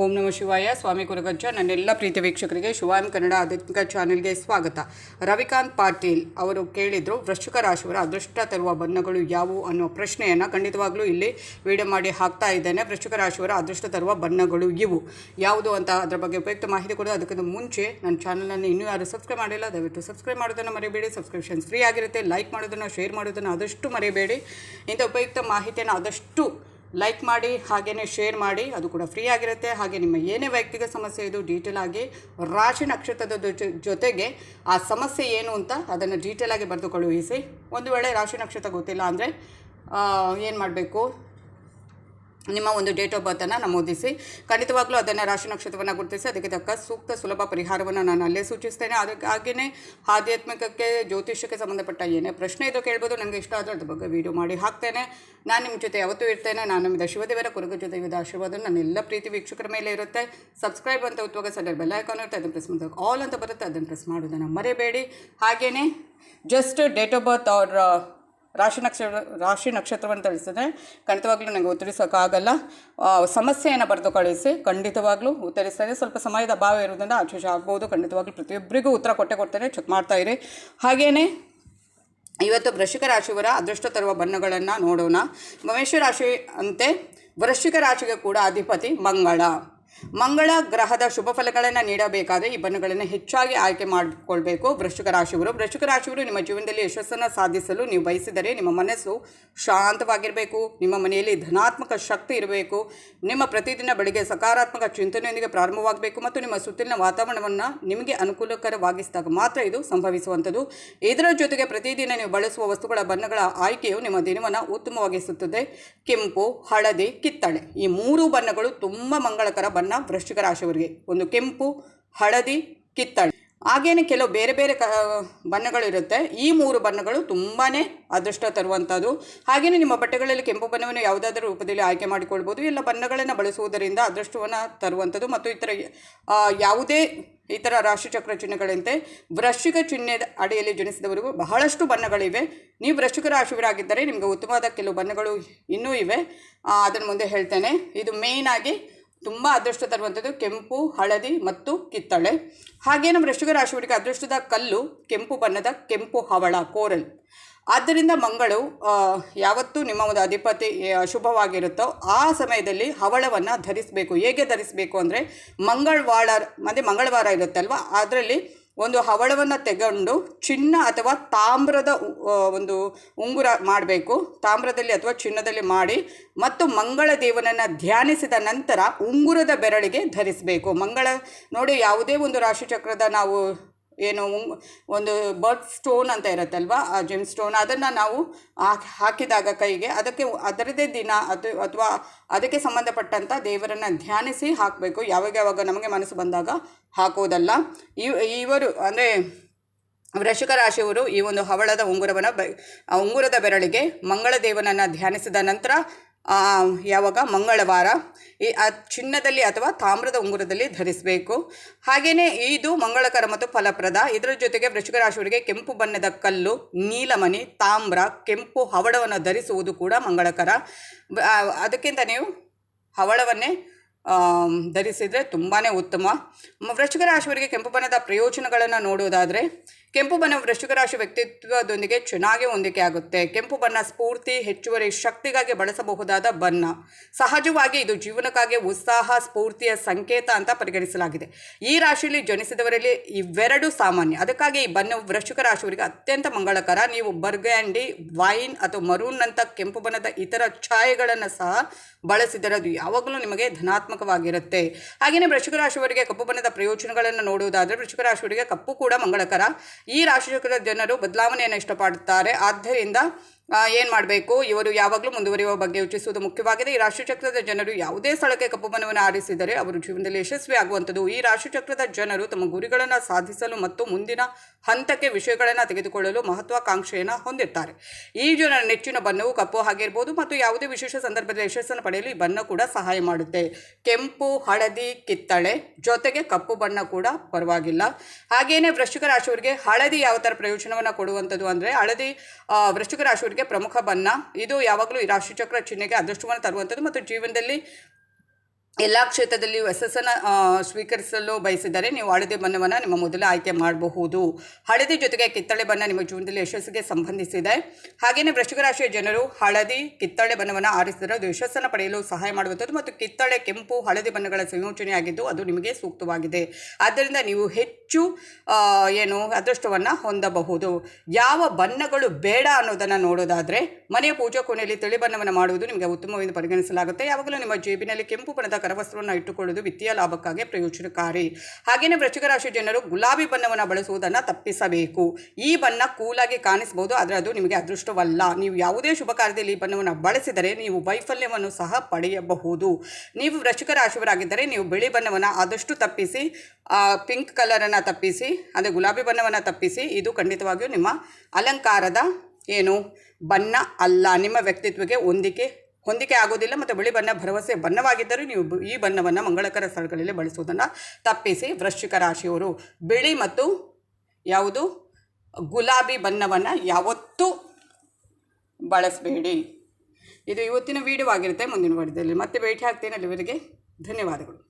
ಓಂ ನಮ ಶಿವಾಯ. ಸ್ವಾಮಿ ಕುರುಗಜ್ಜ. ನನ್ನೆಲ್ಲ ಪ್ರೀತಿ ವೀಕ್ಷಕರಿಗೆ ಶಿವಾಯಂ ಕನ್ನಡ ಆಧ್ಯಾತ್ಮಿಕ ಚಾನೆಲ್ಗೆ ಸ್ವಾಗತ. ರವಿಕಾಂತ್ ಪಾಟೀಲ್ ಅವರು ಕೇಳಿದರು, ವೃಶ್ಚಿಕ ರಾಶಿಯವರ ಅದೃಷ್ಟ ತರುವ ಬಣ್ಣಗಳು ಯಾವುವು ಅನ್ನೋ ಪ್ರಶ್ನೆಯನ್ನು ಖಂಡಿತವಾಗ್ಲೂ ಇಲ್ಲಿ ವಿಡಿಯೋ ಮಾಡಿ ಹಾಕ್ತಾ ಇದ್ದೇನೆ. ವೃಶ್ಚಿಕ ರಾಶಿಯವರ ಅದೃಷ್ಟ ತರುವ ಬಣ್ಣಗಳು ಇವು. ಯಾವುದು ಅಂತ ಅದರ ಬಗ್ಗೆ ಉಪಯುಕ್ತ ಮಾಹಿತಿ ಕೊಡೋದು ಅದಕ್ಕಿಂತ ಮುಂಚೆ ನನ್ನ ಚಾನಲನ್ನು ಇನ್ನೂ ಯಾರು ಸಬ್ಸ್ಕ್ರೈಬ್ ಮಾಡಿಲ್ಲ, ದಯವಿಟ್ಟು ಸಬ್ಸ್ಕ್ರೈಬ್ ಮಾಡೋದನ್ನು ಮರಿಬೇಡಿ. ಸಬ್ಸ್ಕ್ರಿಪ್ಷನ್ ಫ್ರೀ ಆಗಿರುತ್ತೆ. ಲೈಕ್ ಮಾಡೋದನ್ನು, ಶೇರ್ ಮಾಡೋದನ್ನು ಆದಷ್ಟು ಮರಿಬೇಡಿ. ಇಂಥ ಉಪಯುಕ್ತ ಮಾಹಿತಿಯನ್ನು ಆದಷ್ಟು ಲೈಕ್ ಮಾಡಿ ಹಾಗೆಯೇ ಶೇರ್ ಮಾಡಿ, ಅದು ಕೂಡ ಫ್ರೀ ಆಗಿರುತ್ತೆ. ಹಾಗೆ ನಿಮ್ಮ ಏನೇ ವೈಯಕ್ತಿಕ ಸಮಸ್ಯೆ ಇದು ಡೀಟೇಲ್ ಆಗಿ ರಾಶಿ ನಕ್ಷತ್ರದ ಜೊತೆಗೆ ಆ ಸಮಸ್ಯೆ ಏನು ಅಂತ ಅದನ್ನು ಡೀಟೇಲ್ ಆಗಿ ಬರೆದು ಕಳುಹಿಸಿ ಒಂದು ವೇಳೆ ರಾಶಿ ನಕ್ಷತ್ರ ಗೊತ್ತಿಲ್ಲ ಅಂದರೆ ಏನು ಮಾಡಬೇಕು? ನಿಮ್ಮ ಒಂದು ಡೇಟ್ ಆಫ್ ಬರ್ತನ್ನು ನಮೂದಿಸಿ, ಖಂಡಿತವಾಗ್ಲೂ ಅದನ್ನು ರಾಶಿ ನಕ್ಷತ್ರವನ್ನು ಗುರುತಿಸಿ, ಅದಕ್ಕೆ ತಕ್ಕ ಸೂಕ್ತ ಸುಲಭ ಪರಿಹಾರವನ್ನು ನಾನು ಅಲ್ಲೇ ಸೂಚಿಸ್ತೇನೆ. ಅದಕ್ಕೆ ಹಾಗೆಯೇ ಆಧ್ಯಾತ್ಮಿಕಕ್ಕೆ, ಜ್ಯೋತಿಷ್ಯಕ್ಕೆ ಸಂಬಂಧಪಟ್ಟ ಏನೇ ಪ್ರಶ್ನೆ ಇದು ಕೇಳ್ಬೋದು. ನನಗೆ ಇಷ್ಟ ಆದರೆ ಅದ್ರ ಬಗ್ಗೆ ವೀಡಿಯೋ ಮಾಡಿ ಹಾಕ್ತೇನೆ. ನಾನು ನಿಮ್ಮ ಜೊತೆ ಯಾವತ್ತೂ ಇರ್ತೇನೆ. ನಾನು ನಿಮ್ಮ ಶಿವದೇವರ ಕುರುಗ ಜೊತೆ ವಿವಿಧ ಆಶೀರ್ವಾದ ನನ್ನೆಲ್ಲ ಪ್ರೀತಿ ವೀಕ್ಷಕರ ಮೇಲೆ ಇರುತ್ತೆ. ಸಬ್ಸ್ಕ್ರೈಬ್ ಅಂತ ಉತ್ತುವಾಗ ಸಡಲ್ ಬೆಲ್ ಐಕಾನ್ ಇರುತ್ತೆ. ಅದನ್ನು ಪ್ರೆಸ್ ಮಾಡಿದಾಗ ಆಲ್ ಅಂತ ಬರುತ್ತೆ. ಅದನ್ನು ಪ್ರೆಸ್ ಮಾಡೋದನ್ನು ಮರೆಯಬೇಡಿ ಹಾಗೆಯೇ ಜಸ್ಟ್ ಡೇಟ್ ಆಫ್ ಬರ್ತ್ ಅವ್ರ ರಾಶಿ ನಕ್ಷತ್ರ, ರಾಶಿ ನಕ್ಷತ್ರವನ್ನು ತಿಳಿಸಿದ್ರೆ ಖಂಡಿತವಾಗ್ಲೂ ನನಗೆ ಉತ್ತರಿಸೋಕ್ಕಾಗಲ್ಲ. ಸಮಸ್ಯೆಯನ್ನು ಬರೆದು ಕಳಿಸಿ, ಖಂಡಿತವಾಗ್ಲೂ ಉತ್ತರಿಸ್ತಾರೆ. ಸ್ವಲ್ಪ ಸಮಯದ ಅಭಾವ ಇರೋದ್ರಿಂದ ಆಶೇಷ ಆಗ್ಬೋದು. ಖಂಡಿತವಾಗ್ಲೂ ಪ್ರತಿಯೊಬ್ಬರಿಗೂ ಉತ್ತರ ಕೊಟ್ಟೆ ಕೊಡ್ತೇನೆ, ಚೆಕ್ ಮಾಡ್ತಾ ಇರಿ. ಹಾಗೆಯೇ ಇವತ್ತು ವೃಶ್ಚಿಕ ರಾಶಿಯವರ ಅದೃಷ್ಟ ತರುವ ಬಣ್ಣಗಳನ್ನು ನೋಡೋಣ. ಮಮೇಶ ರಾಶಿ ಅಂತೆ, ವೃಶ್ಚಿಕ ರಾಶಿಗೆ ಕೂಡ ಅಧಿಪತಿ ಮಂಗಳ. ಮಂಗಳ ಗ್ರಹದ ಶುಭ ಫಲಗಳನ್ನು ನೀಡಬೇಕಾದರೆ ಈ ಬಣ್ಣಗಳನ್ನು ಹೆಚ್ಚಾಗಿ ಆಯ್ಕೆ ಮಾಡಿಕೊಳ್ಬೇಕು. ವೃಶ್ಚಿಕ ರಾಶಿಯವರು ವೃಶ್ಚಿಕ ರಾಶಿಯವರು ನಿಮ್ಮ ಜೀವನದಲ್ಲಿ ಯಶಸ್ಸನ್ನು ಸಾಧಿಸಲು ನೀವು ಬಯಸಿದರೆ ನಿಮ್ಮ ಮನಸ್ಸು ಶಾಂತವಾಗಿರಬೇಕು. ನಿಮ್ಮ ಮನೆಯಲ್ಲಿ ಧನಾತ್ಮಕ ಶಕ್ತಿ ಇರಬೇಕು. ನಿಮ್ಮ ಪ್ರತಿದಿನ ಬೆಳಗ್ಗೆ ಸಕಾರಾತ್ಮಕ ಚಿಂತನೆಯೊಂದಿಗೆ ಪ್ರಾರಂಭವಾಗಬೇಕು ಮತ್ತು ನಿಮ್ಮ ಸುತ್ತಲಿನ ವಾತಾವರಣವನ್ನು ನಿಮಗೆ ಅನುಕೂಲಕರವಾಗಿಸಿದಾಗ ಮಾತ್ರ ಇದು ಸಂಭವಿಸುವಂಥದ್ದು. ಇದರ ಜೊತೆಗೆ ಪ್ರತಿದಿನ ನೀವು ಬಳಸುವ ವಸ್ತುಗಳ ಬಣ್ಣಗಳ ಆಯ್ಕೆಯು ನಿಮ್ಮ ದಿನವನ್ನು ಉತ್ತಮವಾಗಿಸುತ್ತದೆ. ಕೆಂಪು, ಹಳದಿ, ಕಿತ್ತಳೆ ಈ ಮೂರು ಬಣ್ಣಗಳು ತುಂಬ ಮಂಗಳಕರ ಬಣ್ಣ ವೃಶ್ಚಿಕ ರಾಶಿಯವರಿಗೆ ಒಂದು ಕೆಂಪು, ಹಳದಿ, ಕಿತ್ತಳೆ. ಹಾಗೇನೆ ಕೆಲವು ಬೇರೆ ಬೇರೆ ಕ ಬಣ್ಣಗಳಿರುತ್ತೆ ಈ ಮೂರು ಬಣ್ಣಗಳು ತುಂಬಾ ಅದೃಷ್ಟ ತರುವಂಥದ್ದು. ಹಾಗೆಯೇ ನಿಮ್ಮ ಬಟ್ಟೆಗಳಲ್ಲಿ ಕೆಂಪು ಬಣ್ಣವನ್ನು ಯಾವುದಾದ್ರೂ ರೂಪದಲ್ಲಿ ಆಯ್ಕೆ ಮಾಡಿಕೊಳ್ಬೋದು. ಎಲ್ಲ ಬಣ್ಣಗಳನ್ನು ಬಳಸುವುದರಿಂದ ಅದೃಷ್ಟವನ್ನು ತರುವಂಥದ್ದು. ಮತ್ತು ಇತರ ಯಾವುದೇ ಇತರ ರಾಶಿಚಕ್ರ ಚಿಹ್ನೆಗಳಂತೆ ವೃಶ್ಚಿಕ ಚಿಹ್ನೆದ ಅಡಿಯಲ್ಲಿ ಜನಿಸಿದವರಿಗೂ ಬಹಳಷ್ಟು ಬಣ್ಣಗಳಿವೆ. ನೀವು ವೃಶ್ಚಿಕ ರಾಶಿಯವರಾಗಿದ್ದರೆ ನಿಮಗೆ ಉತ್ತಮವಾದ ಕೆಲವು ಬಣ್ಣಗಳು ಇನ್ನೂ ಇವೆ. ಅದನ್ನು ಮುಂದೆ ಹೇಳ್ತೇನೆ. ಇದು ಮೇಯ್ನಾಗಿ ತುಂಬ ಅದೃಷ್ಟ ತರುವಂಥದ್ದು ಕೆಂಪು, ಹಳದಿ ಮತ್ತು ಕಿತ್ತಳೆ. ಹಾಗೆ ನಮ್ಮ ವೃಶ್ಚಿಕ ರಾಶಿಯವರಿಗೆ ಅದೃಷ್ಟದ ಕಲ್ಲು, ಕೆಂಪು ಬಣ್ಣದ ಕೆಂಪು ಹವಳ, ಕೋರಲ್. ಆದ್ದರಿಂದ ಮಂಗಳು ಯಾವತ್ತು ನಿಮ್ಮ ಒಂದು ಅಧಿಪತಿ ಶುಭವಾಗಿರುತ್ತೋ ಆ ಸಮಯದಲ್ಲಿ ಹವಳವನ್ನು ಧರಿಸಬೇಕು. ಹೇಗೆ ಧರಿಸಬೇಕು ಅಂದರೆ, ಮಂಗಳವಾರ ಮತ್ತು ಮಂಗಳವಾರ ಇರುತ್ತಲ್ವ, ಅದರಲ್ಲಿ ಒಂದು ಹವಳವನ್ನು ತೆಗೊಂಡು ಚಿನ್ನ ಅಥವಾ ತಾಮ್ರದ ಒಂದು ಉಂಗುರ ಮಾಡಬೇಕು. ತಾಮ್ರದಲ್ಲಿ ಅಥವಾ ಚಿನ್ನದಲ್ಲಿ ಮಾಡಿ ಮತ್ತು ಮಂಗಳ ದೇವನನ್ನು ಧ್ಯಾನಿಸಿದ ನಂತರ ಉಂಗುರದ ಬೆರಳಿಗೆ ಧರಿಸಬೇಕು. ಮಂಗಳ, ನೋಡಿ ಯಾವುದೇ ಒಂದು ರಾಶಿಚಕ್ರದ ನಾವು ಏನು ಒಂದು ಬರ್ಡ್ ಸ್ಟೋನ್ ಅಂತ ಇರುತ್ತಲ್ವ, ಆ ಜಿಮ್ ಸ್ಟೋನ್ ಅದನ್ನು ನಾವು ಹಾಕ್- ಹಾಕಿದಾಗ ಕೈಗೆ, ಅದಕ್ಕೆ ಅದರದೇ ದಿನ, ಅದು ಅಥವಾ ಅದಕ್ಕೆ ಸಂಬಂಧಪಟ್ಟಂಥ ದೇವರನ್ನು ಧ್ಯಾನಿಸಿ ಹಾಕಬೇಕು. ಯಾವಾಗ ಯಾವಾಗ ನಮಗೆ ಮನಸ್ಸು ಬಂದಾಗ ಹಾಕೋದಲ್ಲ. ಇವ್ ಇವರು, ಅಂದರೆ ವೃಷಿಕ ರಾಶಿಯವರು ಈ ಒಂದು ಹವಳದ ಉಂಗುರವನ್ನು ಬ ಉಂಗುರದ ಬೆರಳಿಗೆ ಮಂಗಳ ದೇವನನ್ನು ಧ್ಯಾನಿಸಿದ ನಂತರ ಯಾವಾಗ ಮಂಗಳವಾರ, ಈ, ಆ ಚಿನ್ನದಲ್ಲಿ ಅಥವಾ ತಾಮ್ರದ ಉಂಗುರದಲ್ಲಿ ಧರಿಸಬೇಕು. ಹಾಗೆಯೇ ಇದು ಮಂಗಳಕರ ಮತ್ತು ಫಲಪ್ರದ. ಇದರ ಜೊತೆಗೆ ವೃಷಿಕ ರಾಶಿಯವರಿಗೆ ಕೆಂಪು ಬಣ್ಣದ ಕಲ್ಲು, ನೀಲಮಣಿ, ತಾಮ್ರ, ಕೆಂಪು ಹವಳವನ್ನು ಧರಿಸುವುದು ಕೂಡ ಮಂಗಳಕರ. ಅದಕ್ಕಿಂತ ನೀವು ಹವಳವನ್ನೇ ಧರಿಸಿದರೆ ತುಂಬಾ ಉತ್ತಮ. ವೃಷಿಕ ರಾಶಿಯವರಿಗೆ ಕೆಂಪು ಬಣ್ಣದ ಪ್ರಯೋಜನಗಳನ್ನು ನೋಡುವುದಾದರೆ ಕೆಂಪು ಬಣ್ಣ ವೃಶ್ಚಿಕ ರಾಶಿ ವ್ಯಕ್ತಿತ್ವದೊಂದಿಗೆ ಚೆನ್ನಾಗಿ ಹೊಂದಿಕೆ ಆಗುತ್ತೆ. ಕೆಂಪು ಬಣ್ಣ ಸ್ಫೂರ್ತಿ, ಹೆಚ್ಚುವರಿ ಶಕ್ತಿಗಾಗಿ ಬಳಸಬಹುದಾದ ಬಣ್ಣ. ಸಹಜವಾಗಿ ಇದು ಜೀವನಕ್ಕಾಗಿ ಉತ್ಸಾಹ, ಸ್ಫೂರ್ತಿಯ ಸಂಕೇತ ಅಂತ ಪರಿಗಣಿಸಲಾಗಿದೆ. ಈ ರಾಶಿಯಲ್ಲಿ ಜನಿಸಿದವರಲ್ಲಿ ಇವೆರಡು ಸಾಮಾನ್ಯ. ಅದಕ್ಕಾಗಿ ಈ ಬಣ್ಣವು ವೃಶ್ಚಿಕ ರಾಶಿಯವರಿಗೆ ಅತ್ಯಂತ ಮಂಗಳಕರ. ನೀವು ಬರ್ಗ್ಯಾಂಡಿ, ವೈನ್ ಅಥವಾ ಮರೂನ್ನಂಥ ಕೆಂಪು ಬಣ್ಣದ ಇತರ ಛಾಯೆಗಳನ್ನು ಸಹ ಬಳಸಿದರೆ ಅದು ಯಾವಾಗಲೂ ನಿಮಗೆ ಧನಾತ್ಮಕವಾಗಿರುತ್ತೆ. ಹಾಗೆಯೇ ವೃಶ್ಚಿಕ ರಾಶಿಯವರಿಗೆ ಕಪ್ಪು ಬಣ್ಣದ ಪ್ರಯೋಜನಗಳನ್ನು ನೋಡುವುದಾದರೆ ವೃಶ್ಚಿಕ ರಾಶಿಯವರಿಗೆ ಕಪ್ಪು ಕೂಡ ಮಂಗಳಕರ. ಈ ರಾಶಿಚಕ್ರದ ಜನರು ಬದಲಾವಣೆಯನ್ನು ಇಷ್ಟಪಡುತ್ತಾರೆ. ಆದ್ದರಿಂದ ಏನು ಮಾಡಬೇಕು? ಇವರು ಯಾವಾಗಲೂ ಮುಂದುವರಿಯುವ ಬಗ್ಗೆ ಯೋಚಿಸುವುದು ಮುಖ್ಯವಾಗಿದೆ. ಈ ರಾಶಿಚಕ್ರದ ಜನರು ಯಾವುದೇ ಸ್ಥಳಕ್ಕೆ ಕಪ್ಪು ಬಣ್ಣವನ್ನು ಆರಿಸಿದರೆ ಅವರು ಜೀವನದಲ್ಲಿ ಯಶಸ್ವಿ ಆಗುವಂಥದ್ದು. ಈ ರಾಶಿಚಕ್ರದ ಜನರು ತಮ್ಮ ಗುರಿಗಳನ್ನು ಸಾಧಿಸಲು ಮತ್ತು ಮುಂದಿನ ಹಂತಕ್ಕೆ ವಿಷಯಗಳನ್ನು ತೆಗೆದುಕೊಳ್ಳಲು ಮಹತ್ವಾಕಾಂಕ್ಷೆಯನ್ನು ಹೊಂದಿರ್ತಾರೆ. ಈ ಜನರ ನೆಚ್ಚಿನ ಬಣ್ಣವು ಕಪ್ಪು ಆಗಿರ್ಬೋದು ಮತ್ತು ಯಾವುದೇ ವಿಶೇಷ ಸಂದರ್ಭದಲ್ಲಿ ಯಶಸ್ಸನ್ನು ಪಡೆಯಲು ಈ ಬಣ್ಣ ಕೂಡ ಸಹಾಯ ಮಾಡುತ್ತೆ. ಕೆಂಪು, ಹಳದಿ, ಕಿತ್ತಳೆ ಜೊತೆಗೆ ಕಪ್ಪು ಬಣ್ಣ ಕೂಡ ಪರವಾಗಿಲ್ಲ. ಹಾಗೆಯೇ ವೃಶ್ಚಿಕ ರಾಶಿಯವರಿಗೆ ಹಳದಿ ಯಾವ ಥರ ಪ್ರಯೋಜನವನ್ನು ಕೊಡುವಂಥದ್ದು ಅಂದರೆ, ಹಳದಿ ವೃಶ್ಚಿಕ ರಾಶಿಯವರಿಗೆ ಪ್ರಮುಖ ಬಣ್ಣ. ಇದು ಯಾವಾಗಲೂ ಈ ರಾಶಿಚಕ್ರ ಚಿಹ್ನೆಗೆ ಅದೃಷ್ಟವನ್ನು ತರುವಂಥದ್ದು ಮತ್ತು ಜೀವನದಲ್ಲಿ ಎಲ್ಲ ಕ್ಷೇತ್ರದಲ್ಲಿ ಯಶಸ್ಸನ್ನು ಸ್ವೀಕರಿಸಲು ಬಯಸಿದರೆ ನೀವು ಹಳದಿ ಬಣ್ಣವನ್ನು ನಿಮ್ಮ ಮೊದಲು ಆಯ್ಕೆ ಮಾಡಬಹುದು. ಹಳದಿ ಜೊತೆಗೆ ಕಿತ್ತಳೆ ಬಣ್ಣ ನಿಮ್ಮ ಜೀವನದಲ್ಲಿ ಯಶಸ್ಸಿಗೆ ಸಂಬಂಧಿಸಿದೆ. ಹಾಗೆಯೇ ವೃಶ್ಚಿಕ ರಾಶಿಯ ಜನರು ಹಳದಿ, ಕಿತ್ತಳೆ ಬಣ್ಣವನ್ನು ಆರಿಸಿದರೆ ಅದು ಯಶಸ್ಸನ್ನು ಪಡೆಯಲು ಸಹಾಯ ಮಾಡುವಂಥದ್ದು ಮತ್ತು ಕಿತ್ತಳೆ, ಕೆಂಪು, ಹಳದಿ ಬಣ್ಣಗಳ ಸಂಯೋಜನೆಯಾಗಿದ್ದು ಅದು ನಿಮಗೆ ಸೂಕ್ತವಾಗಿದೆ. ಆದ್ದರಿಂದ ನೀವು ಹೆಚ್ಚು ಆ, ಏನು ಅದೃಷ್ಟವನ್ನು ಹೊಂದಬಹುದು. ಯಾವ ಬಣ್ಣಗಳು ಬೇಡ ಅನ್ನೋದನ್ನು ನೋಡೋದಾದರೆ ಮನೆಯ ಪೂಜಾ ಕೋಣೆಯಲ್ಲಿ ತಿಳಿ ಬಣ್ಣವನ್ನು ಮಾಡುವುದು ನಿಮಗೆ ಉತ್ತಮವೆಂದು ಪರಿಗಣಿಸಲಾಗುತ್ತೆ. ಯಾವಾಗಲೂ ನಿಮ್ಮ ಜೇಬಿನಲ್ಲಿ ಕೆಂಪು ಬಣ್ಣದ ಕರವಸ್ತ್ರವನ್ನು ಇಟ್ಟುಕೊಳ್ಳುವುದು ವಿತ್ತೀಯ ಲಾಭಕ್ಕಾಗಿ ಪ್ರಯೋಜನಕಾರಿ. ಹಾಗೆಯೇ ವೃಶ್ಚಿಕ ರಾಶಿ ಜನರು ಗುಲಾಬಿ ಬಣ್ಣವನ್ನು ಬಳಸುವುದನ್ನು ತಪ್ಪಿಸಬೇಕು. ಈ ಬಣ್ಣ ಕೂಲಾಗಿ ಕಾಣಿಸಬಹುದು ಆದರೆ ಅದು ನಿಮಗೆ ಅದೃಷ್ಟವಲ್ಲ. ನೀವು ಯಾವುದೇ ಶುಭ ಕಾರ್ಯದಲ್ಲಿ ಈ ಬಣ್ಣವನ್ನು ಬಳಸಿದರೆ ನೀವು ವೈಫಲ್ಯವನ್ನು ಸಹ ಪಡೆಯಬಹುದು. ನೀವು ವೃಶ್ಚಿಕ ರಾಶಿಯವರಾಗಿದ್ದರೆ ನೀವು ಬಿಳಿ ಬಣ್ಣವನ್ನು ಆದಷ್ಟು ತಪ್ಪಿಸಿ ಪಿಂಕ್ ಕಲರನ್ನು ತಪ್ಪಿಸಿ ಅಂದರೆ ಗುಲಾಬಿ ಬಣ್ಣವನ್ನು ತಪ್ಪಿಸಿ, ಇದು ಖಂಡಿತವಾಗಿಯೂ ನಿಮ್ಮ ಅಲಂಕಾರದ ಏನು ಬಣ್ಣ ಅಲ್ಲ, ನಿಮ್ಮ ವ್ಯಕ್ತಿತ್ವಕ್ಕೆ ಹೊಂದಿಕೆ ಹೊಂದಿಕೆ ಆಗೋದಿಲ್ಲ ಮತ್ತು ಬಿಳಿ ಬಣ್ಣ ಭರವಸೆ ಬಣ್ಣವಾಗಿದ್ದರೂ ನೀವು ಈ ಬಣ್ಣವನ್ನು ಮಂಗಳಕರ ಸ್ಥಳಗಳಲ್ಲಿ ಬಳಸುವುದನ್ನು ತಪ್ಪಿಸಿ. ವೃಶ್ಚಿಕ ರಾಶಿಯವರು, ಬಿಳಿ ಮತ್ತು ಯಾವುದು? ಗುಲಾಬಿ ಬಣ್ಣವನ್ನು ಯಾವತ್ತೂ ಬಳಸಬೇಡಿ. ಇದು ಇವತ್ತಿನ ವಿಡಿಯೋ ಆಗಿರುತ್ತೆ, ಮುಂದಿನ ವಾರದಲ್ಲಿ ಮತ್ತೆ ಭೇಟಿ ಆಗ್ತೇನೆ ಅಲ್ಲಿವರೆಗೆ ಧನ್ಯವಾದಗಳು.